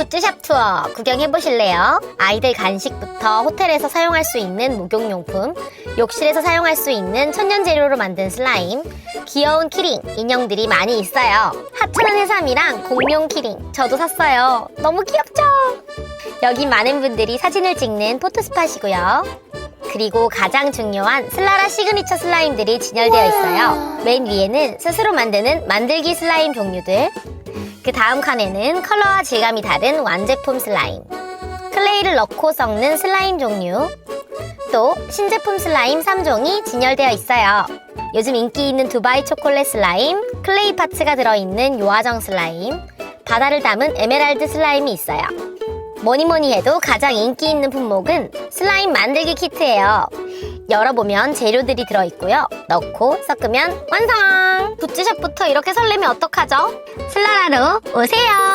굿즈샵 투어 구경해보실래요? 아이들 간식부터 호텔에서 사용할 수 있는 목욕용품, 욕실에서 사용할 수 있는 천연 재료로 만든 슬라임, 귀여운 키링, 인형들이 많이 있어요. 하찮은 해삼이랑 공룡 키링, 저도 샀어요. 너무 귀엽죠? 여기 많은 분들이 사진을 찍는 포토스팟이고요. 그리고 가장 중요한 슬라라 시그니처 슬라임들이 진열되어 있어요. 맨 위에는 스스로 만드는 만들기 슬라임 종류들, 그 다음 칸에는 컬러와 질감이 다른 완제품 슬라임, 클레이를 넣고 섞는 슬라임 종류, 또 신제품 슬라임 3종이 진열되어 있어요. 요즘 인기 있는 두바이 초콜릿 슬라임, 클레이 파츠가 들어있는 요아정 슬라임, 바다를 담은 에메랄드 슬라임이 있어요. 뭐니 뭐니 해도 가장 인기 있는 품목은 슬라임 만들기 키트예요. 열어보면 재료들이 들어있고요. 넣고 섞으면 완성! 이렇게 설레면 어떡하죠? 슬라라로 오세요!